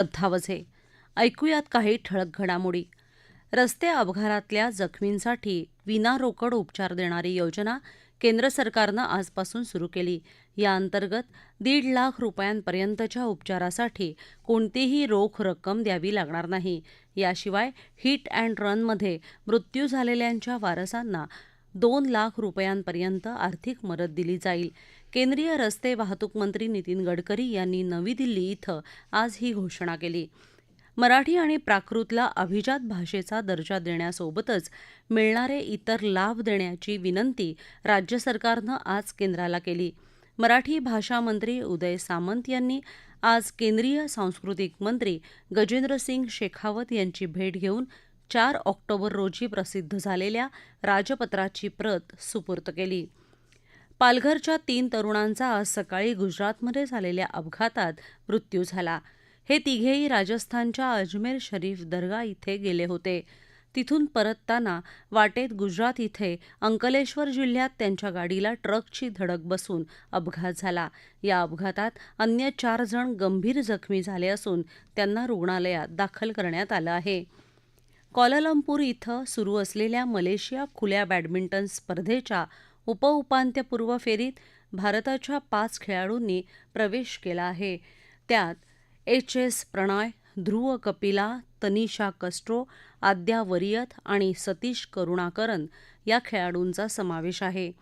अद्धावझे ऐकूयात काही ठळक घडामोडी. रस्ते अपघातातल्या जखमींसाठी विनारोकड उपचार देणारी योजना केंद्र सरकारनं आजपासून सुरू केली. या अंतर्गत दीड लाख रुपयांपर्यंतच्या उपचारासाठी कोणतीही रोख रक्कम द्यावी लागणार नाही. याशिवाय हिट अँड रनमध्ये मृत्यू झालेल्यांच्या वारसांना दोन लाख रुपयांपर्यंत आर्थिक मदत दिली जाईल. केंद्रीय रस्ते वाहतूक मंत्री नितीन गडकरी यांनी नवी दिल्ली इथं आज ही घोषणा केली. मराठी आणि प्राकृतला अभिजात भाषेचा दर्जा देण्यासोबतच मिळणारे इतर लाभ देण्याची विनंती राज्य सरकारनं आज केंद्राला केली. मराठी भाषा मंत्री उदय सामंत यांनी आज केंद्रीय सांस्कृतिक मंत्री गजेंद्रसिंग शेखावत यांची भेट घेऊन चार ऑक्टोबर रोजी प्रसिद्ध झालेल्या राजपत्राची प्रत सुपूर्त केली. पालघरच्या तीन तरुणांचा आज सकाळी गुजरातमध्ये झालेल्या अपघातात मृत्यू झाला. हे तिघेही राजस्थानच्या अजमेर शरीफ दर्गा इथे गेले होते. तिथून परतताना वाटेत गुजरात इथे अंकलेश्वर जिल्ह्यात त्यांच्या गाडीला ट्रकची धडक बसून अपघात झाला. या अपघातात अन्य चार जण गंभीर जखमी झाले असून त्यांना रुग्णालयात दाखल करण्यात आलं आहे. क्वालालंपूर इथं सुरू असलेल्या मलेशिया खुल्या बॅडमिंटन स्पर्धेच्या उपउपांत्यपूर्व फेरीत भारताच्या पाच खेळाडूंनी प्रवेश केला आहे. त्यात एच. एस. प्रणॉय ध्रुव कपिला तनिषा कस्ट्रो आद्या वरियत आणि सतीश करुणाकरन या खेळाडूंचा समावेश आहे.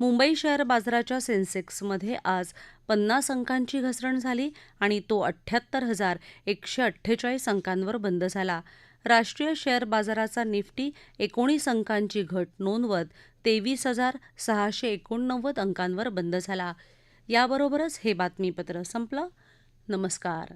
मुंबई शेअर बाजाराच्या सेन्सेक्समध्ये आज पन्नास अंकांची घसरण झाली आणि तो अठ्ठ्याहत्तर हजार एकशे अठ्ठेचाळीस अंकांवर बंद झाला. राष्ट्रीय शेअर बाजाराचा निफ्टी एकोणीस अंकांची घट नोंदवत तेवीस हजार सहाशे एकोणनव्वद अंकांवर बंद झाला. याबरोबरच हे बातमीपत्र संपलं. नमस्कार.